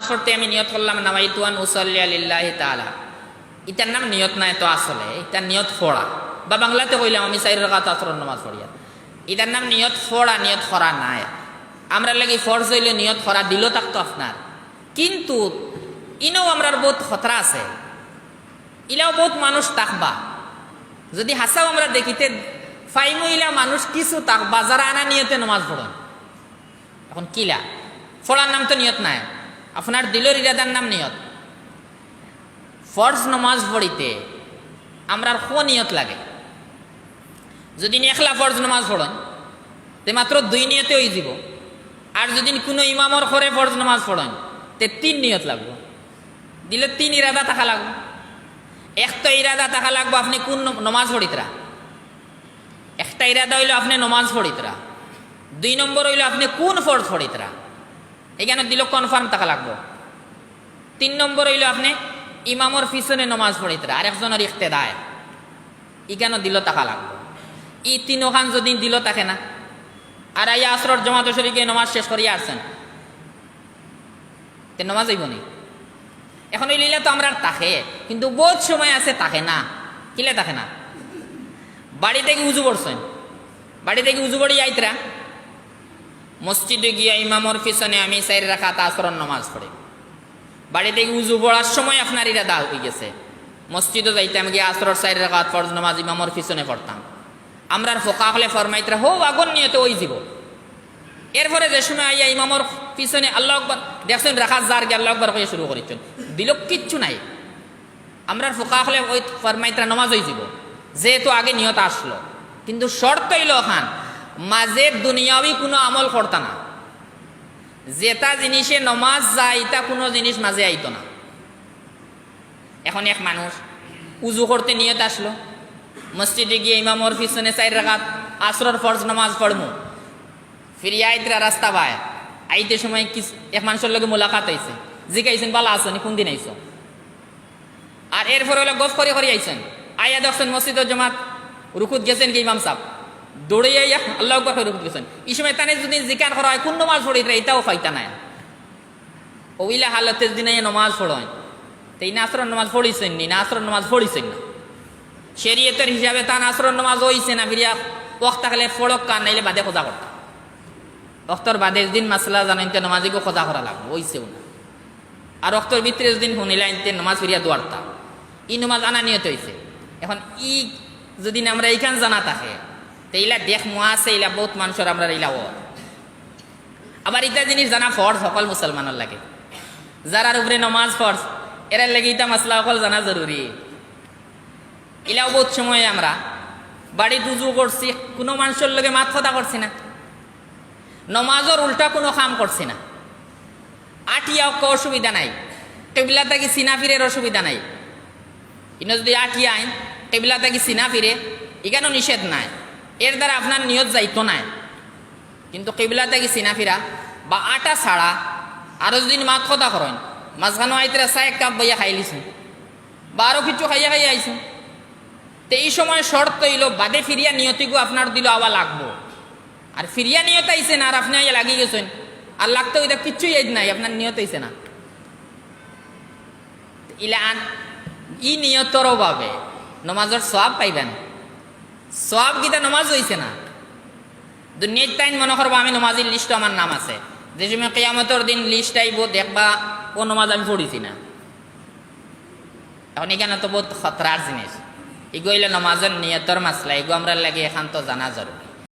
নামাজ পড়তে আমি নিয়ত করলাম নামাই তুয়ান উসল্লি আলিল্লাহ তালা ইটার নাম নিয়ত নাই তো আসলে ইটার নিয়ত ফোড়া। বা বাংলাতে কইলাম, আমি চাই রাখাত আসর নামাজ পড়িয়া ইটার নাম নিয়ত ফোড়া, নিয়ত ফরা নাই। আমরা লাগি ফর্জ হইলে নিয়ত ফরা দিল থাকতো আপনার। কিন্তু, ইনেও আমরার বহুত খতরা আছে। ইলাও বহুত মানুষ তাকবা। যদি হাসাও আমরা দেখিতে ফাইমু ইলা মানুষ কিছু তাকবা, যারা আনা নিয়তে নামাজ পড়েন এখন কিলা? ফলার নাম তো নিয়ত নাই। আপনার দিলর ইরাদার নাম নিয়ত। ফর্জ নমাজ পড়িতে আমরা খো নিয়ত লাগে। যদি একলা ফর্জ নমাজ পড়েন, তে মাত্র দুই নিয়তে হয়ে যাব। আর যদি কোনো ইমামর ঘরে ফর্জ নমাজ পড়েন, তে তিন নিয়ত লাগবে। দিলে তিন ইরাদা থাকা লাগবে। এক তো ইরাদা থাকা লাগবে আপনি কোন নমাজ পড়িতরা? একটা ইরাদা হইল আপনি নমাজ পড়িতরা। দুই নম্বর হইল আপনি কোন ফর্জ পড়িতরা? এখানে দিল কনফার্ম থাকা লাগবো। তিন নম্বর হইল আপনি ইমামর পিছনে নমাজ পড়িতরা আরেকজনের ইখতেদায় ইখানে দিল টাকা লাগবো। ই তিনখান যদি দিল থাকে না, আর আই আসরর জমাত শরীকে নমাজ শেষ করিয়া আসছেন, তে নমাজ হইব নি? এখন ওই লিলা তো আমরা আর তাকে কিন্তু বহুত সময় আছে তাকে না। কিলে তাকে না? বাড়ি থেকে উজু পড়ছেন বাড়ি থেকে উজু পড়ি আইতরা। মসজিদে গিয়া ইমামর পিছনে আমি সাইড রাখা তাসরণ নমাজ পড়ি। বাড়ি থেকে উজু পড়ার সময় আপনার ইরাদা হয়ে গেছে। মসজিদে যাইতাম, গিয়ে আসরর সাইড রাখা ফরজ নামাজ ইমামর পিছনে পড়তাম। আমরার ফোকা হলে ফরমাইতরা, হো, আগুন নিয়ে তো ওই যাব এরপরে যে সময় আইয়া ইমামর পিছনে আল্লাহ আকবর, দেখছেন রাখা যার গিয়ে আল্লাহ আকবর হয়ে শুরু করেছেন দিল কিচ্ছু নাই। আমরার ফোকা হলে ওই ফরমাইতরা নমাজ হয়ে যাব যেহেতু আগে নিয়ত আসলো। কিন্তু শর্ত হইল খান মাঝে দুনিয়াবি কোনো আমল করতা না। যেটা জিনিসে নমাজ যায়, এটা কোনো জিনিস মাঝে আইত না। এখন এক মানুষ উজু করতে নিয়ত আসলো। মসজিদে গিয়ে ইমামর পিছনে চাই রাখাত আসরর ফরজ নামাজ পড়মু। ফিরিয়ে আইতরা রাস্তা পায় আইতে সময় কি এক মানুষের লগে মোলাকাত আইছে জিগাইছেন, বালা আসনি কোন দিন আইছো? আর এরপরে হলো গফ করে করে আইছেন। আইয়া দেখছেন মসজিদের জমাত, রুকুত গেছেন কি ইমাম সাহেব? দৌড়ে আইয়া আল্লাহ আকবর গেছেন। এই সময় তানে যদি জিকার করা হয়, কোন নমাজ পড়ি এটাও ফাইতা নাই। ওইলা হালতের দিনে নমাজ পড়য়। তো এই নাসরন নমাজ পড়িছেন নি নাসরন নমাজ পড়িছেন না। শরীয়তের হিসাবে তা নাসরন নমাজ হইছে না, ফিরিয়া ওক্ত থাকলে ফড়ক কান, নাইলে বাদে খোঁজা করতাম অক্তর বাদে দিন মাসলা জানাইতে নমাজিকে খোঁজা করা লাগবে, হইছেও না। আর অক্তর ভিতরে দিন শুনিলাইতে নমাজ ফিরিয়া দোয়ারতাম ই নমাজ আনা নিয়ত হয়েছে এখন ই, যদি আমরা এইখান জানা থাকে তো এইলা দেখ মোয়া আছে এইলা বহুত মানুষের আমরা এইলা ও আবার ইটা জিনিস জানা ফর্জ, সকল মুসলমানের লাগে। যারার উপরে নমাজ ফর্জ এরা লাগে ইটা মাসলা সকল জানা জরুরি। ইলাও বহুত সময় আমরা বাড়ি দুজু করছি, কোনো মানুষের লগে মাত কথা করছি না। নমাজর উল্টা কোনো কাম করছি না। আটিয়া অসুবিধা নাই। টেবিলা থাকি সিনা ফিরের অসুবিধা নাই। ইনো যদি আটিয়া আইন টেবিলা থাকি সিনা ফিরে, এখানেও নিষেধ নাই। এর দ্বারা আপনার নিয়ত যাইতো নাই। কিন্তু কেবিলা থেকে সিনা ফিরা, বা আটা ছাড়া আরও যদি মাত কথা করেন, মাঝখানো আইতরা চাই এক কাপ বইয়া খাই লিছেন বা আরও কিছু খাইয়া খাইয়া আইছেন তো এই সময় শর্ত হইল, বাদে ফিরিয়া নিয়তিগু আপনার দিল আবার লাগবো। আর ফিরিয়া নিয়ত আইছেন আর আপনি আইয়া লাগিয়ে গেছেন, আর লাগতে ওইটা কিচ্ছুই আইজ নাই, আপনার নিয়ত আইছে না। ইলা ই নিয়তরও ভাবে নমাজের সব পাইবেন। সব গীতা নমাজ হইছে না। দুনিয়ার টাইম মনে করব আমি নমাজির লিস্ট আমার নাম আছে। যে সময় কেয়ামতর দিন লিস্ট আইব, দেখবা ও নমাজ আমি পড়িছি না। এখন এখানে তো বহুত খতরার জিনিস। এগুলো নমাজের নিয়তর মাসলা এগুলো আমরা লাগে এখান তো জানা জরুরি।